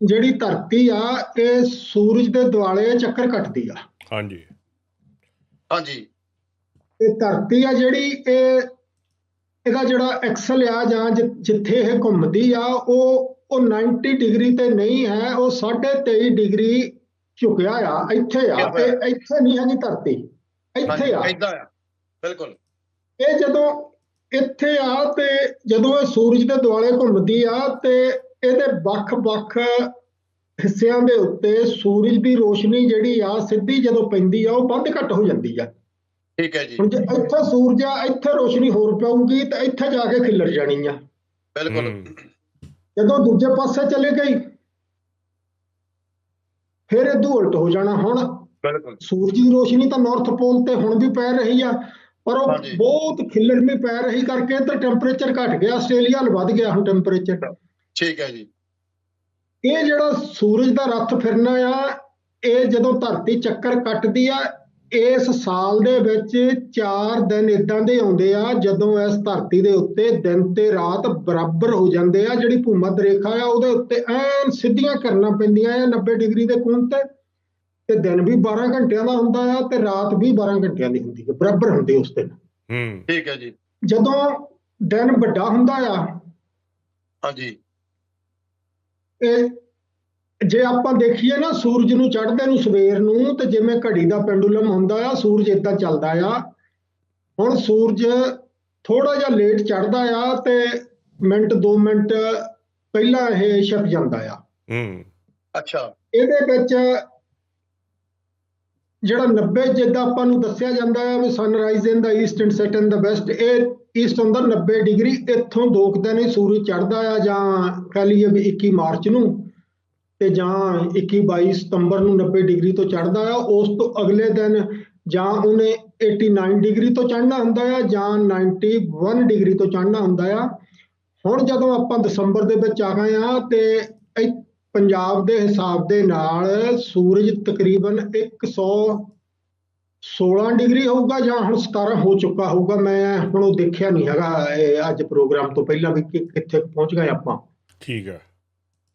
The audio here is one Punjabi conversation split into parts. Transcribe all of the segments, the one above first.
ਜਿਹੜੀ ਧਰਤੀ ਆ ਇਹ ਸੂਰਜ ਦੇ ਦੁਆਲੇ ਚੱਕਰ ਕੱਟਦੀ ਆ। ਹਾਂਜੀ। ਹਾਂਜੀ। ਇਹ ਧਰਤੀ ਆ ਜਿਹੜੀ ਇਹ ਇਹਦਾ ਜਿਹੜਾ ਐਕਸਲ ਆ ਜਾਂ ਜਿੱਥੇ ਇਹ ਘੁੰਮਦੀ ਆ ਉਹ ਉਹ 90 ਡਿਗਰੀ ਤੇ ਨਹੀਂ ਹੈ ਉਹ 23.5 ਡਿਗਰੀ ਝੁਕਿਆ ਆ ਇੱਥੇ ਆ। ਇਹ ਇੱਥੇ ਨਹੀਂ ਹੈਗੀ ਧਰਤੀ ਇੱਥੇ ਆ। ਇਦਾਂ ਆ ਬਿਲਕੁਲ। ਇਹ ਜਦੋਂ ਇੱਥੇ ਆ ਤੇ ਜਦੋਂ ਇਹ ਸੂਰਜ ਦੇ ਦੁਆਲੇ ਘੁੰਮਦੀ ਆ ਤੇ ਇਹਦੇ ਵੱਖ-ਵੱਖ ਹਿੱਸਿਆਂ ਦੇ ਉੱਤੇ ਸੂਰਜ ਦੀ ਰੋਸ਼ਨੀ ਜਿਹੜੀ ਆ ਸਿੱਧੀ ਜਦੋਂ ਪੈਂਦੀ ਆ ਉਹ ਵੱਧ ਘੱਟ ਹੋ ਜਾਂਦੀ ਆ। ਠੀਕ ਹੈ ਜੀ। ਹੁਣ ਜੇ ਇੱਥੇ ਸੂਰਜ ਆ ਇੱਥੇ ਰੋਸ਼ਨੀ ਹੋਰ ਪਊਗੀ ਤੇ ਇੱਥੇ ਜਾ ਕੇ ਖਿੱਲਰ ਜਾਣੀ ਆ। ਬਿਲਕੁਲ। ਜਦੋਂ ਦੂਜੇ ਪਾਸੇ ਚਲੇ ਗਈ ਫਿਰ ਇਹ ਉਲਟ ਹੋ ਜਾਣਾ। ਹੁਣ ਬਿਲਕੁਲ। ਸੂਰਜ ਦੀ ਰੋਸ਼ਨੀ ਤਾਂ ਨਾਰਥ ਪੋਲ ਤੇ ਹੁਣ ਵੀ ਪੈ ਰਹੀ ਆ ਪਰ ਉਹ। ਬਹੁਤ ਖਿੱਲਰਵੀਂ ਪੈ ਰਹੀ ਕਰਕੇ ਇੱਧਰ ਟੈਂਪਰੇਚਰ ਘਟ ਗਿਆ ਆਸਟ੍ਰੇਲੀਆ ਵੱਲ ਵੱਧ ਗਿਆ ਹੁਣ ਟੈਂਪਰੇਚਰ ਠੀਕ ਹੈ ਜੀ। ਇਹ ਜਿਹੜਾ ਸੂਰਜ ਦਾ ਰੱਥ ਫਿਰਨਾ ਆ ਇਹ ਜਦੋਂ ਧਰਤੀ ਚੱਕਰ ਕੱਟਦੀ ਆ ਇਸ ਸਾਲ ਦੇ ਵਿੱਚ 4 ਦਿਨ ਇਦਾਂ ਦੇ ਆਉਂਦੇ ਆ ਜਦੋਂ ਇਸ ਧਰਤੀ ਦੇ ਉੱਤੇ ਦਿਨ ਤੇ ਰਾਤ ਬਰਾਬਰ ਹੋ ਜਾਂਦੇ ਆ ਜਿਹੜੀ ਭੂਮੱਧ ਰੇਖਾ ਆ ਉਹਦੇ ਉੱਤੇ ਐਨ ਸਿੱਧੀਆਂ ਕਰਨਾ ਪੈਂਦੀਆਂ ਆ 90 ਡਿਗਰੀ ਦੇ ਕੋਣ ਤੇ। ਤੇ ਦਿਨ ਵੀ 12 ਘੰਟਿਆਂ ਦਾ ਹੁੰਦਾ ਆ ਤੇ ਰਾਤ ਵੀ 12 ਘੰਟਿਆਂ ਦੀ ਹੁੰਦੀ ਹੈ ਬਰਾਬਰ ਹੁੰਦੇ ਉਸ ਦਿਨ। ਹੂੰ। ਠੀਕ ਹੈ ਜੀ। ਜਦੋਂ ਦਿਨ ਵੱਡਾ ਹੁੰਦਾ ਆ ਹਾਂਜੀ। ਇਹ ਜੇ ਆਪਾਂ ਦੇਖੀਏ ਨਾ ਸੂਰਜ ਨੂੰ ਚੜ੍ਹਦੇ ਨੂੰ ਸਵੇਰ ਨੂੰ ਤੇ ਜਿਵੇਂ ਘੜੀ ਦਾ ਪੈਂਡੂਲਮ ਹੁੰਦਾ ਆ ਸੂਰਜ ਇਦਾਂ ਚੱਲਦਾ ਆ। ਹੁਣ ਸੂਰਜ ਥੋੜਾ ਜਿਹਾ ਲੇਟ ਚੜ੍ਹਦਾ ਆ ਤੇ ਮਿੰਟ 2 ਮਿੰਟ ਪਹਿਲਾਂ ਇਹ ਛਿਪ ਜਾਂਦਾ ਆ। ਹੂੰ। ਅੱਛਾ। ਇਹਦੇ ਵਿੱਚ ਜਿਹੜਾ 90 ਜਿੱਦਾਂ ਆਪਾਂ ਨੂੰ ਦੱਸਿਆ ਜਾਂਦਾ ਹੈ ਵੀ sunrise in the east and set in the west ਇਹ ਈਸਟ ਹੁੰਦਾ 90 ਡਿਗਰੀ, ਇੱਥੋਂ ਦੋ ਕੁ ਦਿਨ ਹੀ ਸੂਰਜ ਚੜ੍ਹਦਾ ਆ ਜਾਂ ਕਹ ਲਈਏ ਵੀ 21 ਮਾਰਚ ਨੂੰ ਤੇ ਜਾਂ 21 22 ਸਤੰਬਰ ਨੂੰ 90 ਡਿਗਰੀ ਤੋਂ ਚੜ੍ਹਦਾ ਆ, ਉਸ ਤੋਂ ਅਗਲੇ ਦਿਨ ਜਾਂ ਉਹਨੇ 89 ਡਿਗਰੀ ਤੋਂ ਚੜ੍ਹਨਾ ਹੁੰਦਾ ਆ ਜਾਂ 91 ਡਿਗਰੀ ਤੋਂ ਚੜ੍ਹਨਾ ਹੁੰਦਾ ਆ। ਹੁਣ ਜਦੋਂ ਆਪਾਂ ਦਸੰਬਰ ਦੇ ਵਿੱਚ ਆ ਗਏ ਆ ਤੇ ਪੰਜਾਬ ਦੇ ਹਿਸਾਬ ਦੇ ਨਾਲ ਸੂਰਜ ਤਕਰੀਬਨ 116 ਡਿਗਰੀ ਹੋਊਗਾ ਜਾਂ ਹੁਣ 17 ਹੋ ਚੁੱਕਾ ਹੋਊਗਾ ਮੈਂ ਹੁਣ ਉਹ ਦੇਖਿਆ ਨਹੀਂ ਹੈਗਾ ਅੱਜ ਪ੍ਰੋਗਰਾਮ ਤੋਂ ਪਹਿਲਾਂ ਵੀ ਕਿੱਥੇ ਪਹੁੰਚ ਗਏ ਆਪਾਂ। ਠੀਕ ਹੈ।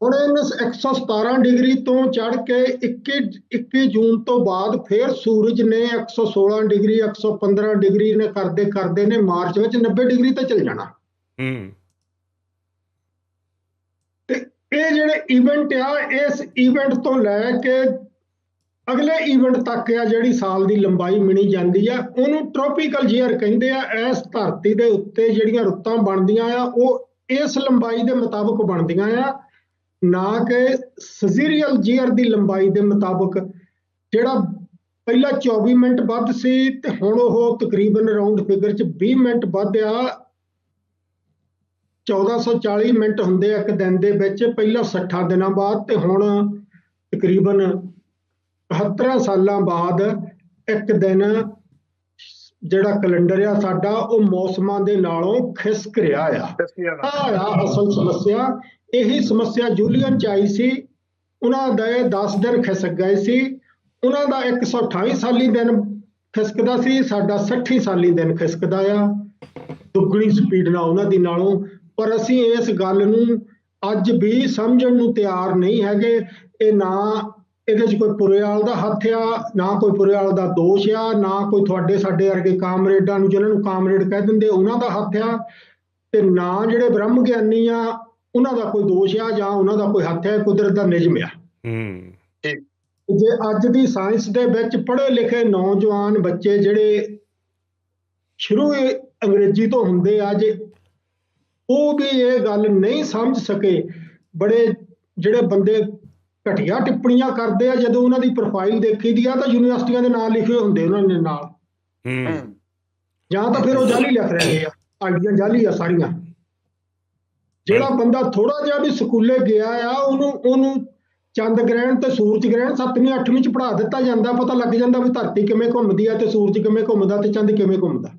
ਹੁਣ ਇਹਨੇ 117 ਡਿਗਰੀ ਤੋਂ ਚੜ ਕੇ 21 21 ਜੂਨ ਤੋਂ ਬਾਅਦ ਫਿਰ ਸੂਰਜ ਨੇ 116 ਡਿਗਰੀ 115 ਡਿਗਰੀ ਨੇ ਕਰਦੇ ਕਰਦੇ ਨੇ ਮਾਰਚ ਵਿੱਚ 90 ਡਿਗਰੀ ਤੇ ਚਲ ਜਾਣਾ। ਹੂੰ। ਇਹ ਜਿਹੜੇ ਇਵੈਂਟ ਆ, ਇਸ ਇਵੈਂਟ ਤੋਂ ਲੈ ਕੇ ਅਗਲੇ ਇਵੈਂਟ ਤੱਕ ਆ, ਜਿਹੜੀ ਸਾਲ ਦੀ ਲੰਬਾਈ ਮਿਣੀ ਜਾਂਦੀ ਆ, ਉਹਨੂੰ ਟ੍ਰੋਪੀਕਲ ਜੀਅਰ ਕਹਿੰਦੇ ਆ, ਇਸ ਧਰਤੀ ਦੇ ਉੱਤੇ ਜਿਹੜੀਆਂ ਰੁੱਤਾਂ ਬਣਦੀਆਂ ਆ, ਉਹ ਇਸ ਲੰਬਾਈ ਦੇ ਮੁਤਾਬਕ ਬਣਦੀਆਂ ਆ, ਨਾ ਕਿ ਸਜ਼ੀਰੀਅਲ ਜੀਅਰ ਦੀ ਲੰਬਾਈ ਦੇ ਮੁਤਾਬਕ, ਜਿਹੜਾ ਪਹਿਲਾਂ 24 ਮਿੰਟ ਵੱਧ ਸੀ ਤੇ ਹੁਣ ਉਹ ਤਕਰੀਬਨ ਰਾਉਂਡ ਫਿਗਰ ਚ 20 ਮਿੰਟ ਵੱਧ ਆ 1440 ਮਿੰਟ ਹੁੰਦੇ ਆ ਇੱਕ ਦਿਨ ਦੇ ਵਿੱਚ ਪਹਿਲਾਂ 60 ਦਿਨਾਂ ਬਾਅਦ ਤੇ ਹੁਣ ਤਕਰੀਬਨ 72 ਸਾਲਾਂ ਬਾਅਦ ਇੱਕ ਦਿਨ ਜਿਹੜਾ ਕੈਲੰਡਰ ਆ ਸਾਡਾ ਉਹ ਮੌਸਮਾਂ ਦੇ ਨਾਲੋਂ ਖਿਸਕ ਰਿਹਾ ਆ। ਆ ਅਸਲ ਸਮੱਸਿਆ। ਇਹੀ ਸਮੱਸਿਆ ਜੂਲੀਅਨ ਚ ਆਈ ਸੀ। ਉਹਨਾਂ ਦੇ 10 ਦਿਨ ਖਿਸਕ ਗਏ ਸੀ। ਉਹਨਾਂ ਦਾ 128 ਸਾਲੀ ਦਿਨ ਖਿਸਕਦਾ ਸੀ। ਸਾਡਾ 60 ਸਾਲੀ ਦਿਨ ਖਿਸਕਦਾ ਆ। ਦੁੱਗਣੀ ਸਪੀਡ ਨਾਲ ਉਹਨਾਂ ਦੀ ਨਾਲੋਂ ਪਰ ਅਸੀਂ ਇਸ ਗੱਲ ਨੂੰ ਅੱਜ ਵੀ ਸਮਝਣ ਨੂੰ ਤਿਆਰ ਨਹੀਂ ਹੈਗੇ। ਇਹ ਨਾ ਇਹਦੇ 'ਚ ਕੋਈ ਪੁਰੇਵਾਲ ਦਾ ਹੱਥ ਆ ਨਾ ਕੋਈ ਪੁਰੇਵਾਲ ਦਾ ਦੋਸ਼ ਆ ਨਾ ਕੋਈ ਤੁਹਾਡੇ ਸਾਡੇ ਵਰਗੇ ਕਾਮਰੇਡਾਂ ਨੂੰ ਜਿਹਨਾਂ ਨੂੰ ਕਾਮਰੇਡ ਕਹਿ ਦਿੰਦੇ ਉਹਨਾਂ ਦਾ ਹੱਥ ਆ। ਤੇ ਨਾ ਜਿਹੜੇ ਬ੍ਰਹਮ ਗਿਆਨੀ ਆ ਉਹਨਾਂ ਦਾ ਕੋਈ ਦੋਸ਼ ਆ ਜਾਂ ਉਹਨਾਂ ਦਾ ਕੋਈ ਹੱਥ ਹੈ ਕੁਦਰਤ ਦਾ ਨਿਯਮ ਆ। ਹੂੰ। ਜੇ ਅੱਜ ਦੀ ਸਾਇੰਸ ਦੇ ਵਿੱਚ ਪੜ੍ਹੇ ਲਿਖੇ ਨੌਜਵਾਨ ਬੱਚੇ ਜਿਹੜੇ ਸ਼ੁਰੂ ਅੰਗਰੇਜ਼ੀ ਤੋਂ ਹੁੰਦੇ ਆ ਜੇ ਉਹ ਵੀ ਇਹ ਗੱਲ ਨਹੀਂ ਸਮਝ ਸਕੇ। ਬੜੇ ਜਿਹੜੇ ਬੰਦੇ ਘਟੀਆ ਟਿੱਪਣੀਆਂ ਕਰਦੇ ਆ ਜਦੋਂ ਉਹਨਾਂ ਦੀ ਪ੍ਰੋਫਾਈਲ ਦੇਖੀ ਦੀ ਆ ਤਾਂ ਯੂਨੀਵਰਸਿਟੀਆਂ ਦੇ ਨਾਂ ਲਿਖੇ ਹੁੰਦੇ ਉਹਨਾਂ ਨੇ ਨਾਲ। ਹੂੰ। ਜਾਂ ਤਾਂ ਫਿਰ ਉਹ ਜਾਲੀ ਲਿਖ ਰਹੇ ਆ ਆਈਡੀਆਂ ਜਾਲੀ ਆ ਸਾਰੀਆਂ। ਜਿਹੜਾ ਬੰਦਾ ਥੋੜਾ ਜਿਹਾ ਵੀ ਸਕੂਲੇ ਗਿਆ ਆ ਉਹਨੂੰ ਉਹਨੂੰ ਚੰਦ ਗ੍ਰਹਿਣ ਤੇ ਸੂਰਜ ਗ੍ਰਹਿਣ 7ਵੀਂ 8ਵੀਂ ਚ ਪੜ੍ਹਾ ਦਿੱਤਾ ਜਾਂਦਾ ਪਤਾ ਲੱਗ ਜਾਂਦਾ ਵੀ ਧਰਤੀ ਕਿਵੇਂ ਘੁੰਮਦੀ ਆ ਤੇ ਸੂਰਜ ਕਿਵੇਂ ਘੁੰਮਦਾ ਤੇ ਚੰਦ ਕਿਵੇਂ ਘੁੰਮਦਾ।